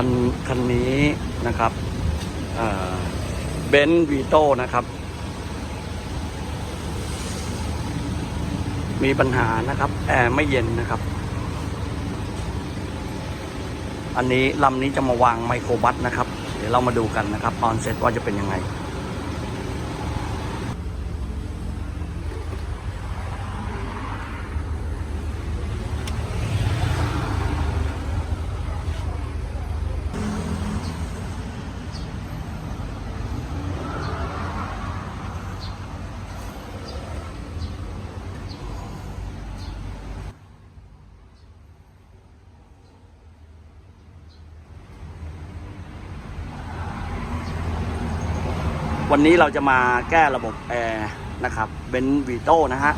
คันคันนี้นะครับเบนซ์วีโต้นะครับ มีปัญหานะครับ แอร์ไม่เย็นนะครับ อันนี้ลำนี้จะมาวางไมโครบัสนะครับ เดี๋ยวเรามาดูกันนะครับตอนเซ็ตว่าจะเป็นยังไง วันนี้เราจะมาแก้ระบบแอร์นะครับเบนวีโต้นะฮะ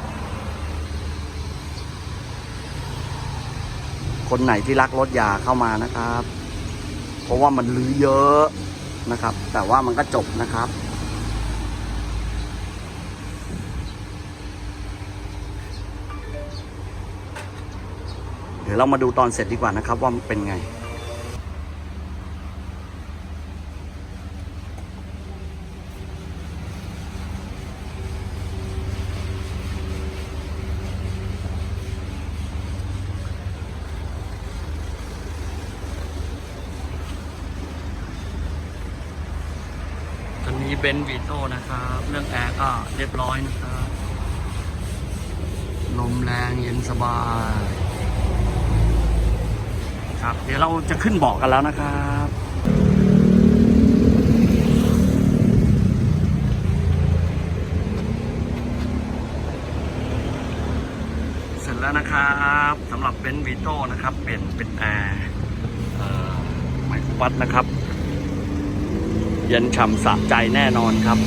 คนไหนที่รักรถยาเข้ามานะครับ เพราะว่ามันลื้อเยอะนะครับ แต่ว่ามันก็จบนะครับ เดี๋ยวเรามาดูตอนเสร็จดีกว่านะครับว่ามันเป็นไง นี้เบนซ์วีโต้นะครับ เรื่องแอร์ก็เรียบร้อยนะครับ ลมแรงเย็นสบาย ครับ เดี๋ยวเราจะขึ้นเบาะกันแล้วนะครับเสร็จแล้วนะครับสำหรับเบนซ์วีโต้นะครับ เป็นเป็นแอร์ไมโครบัสนะครับ เย็นฉ่ำสะใจแน่นอนครับ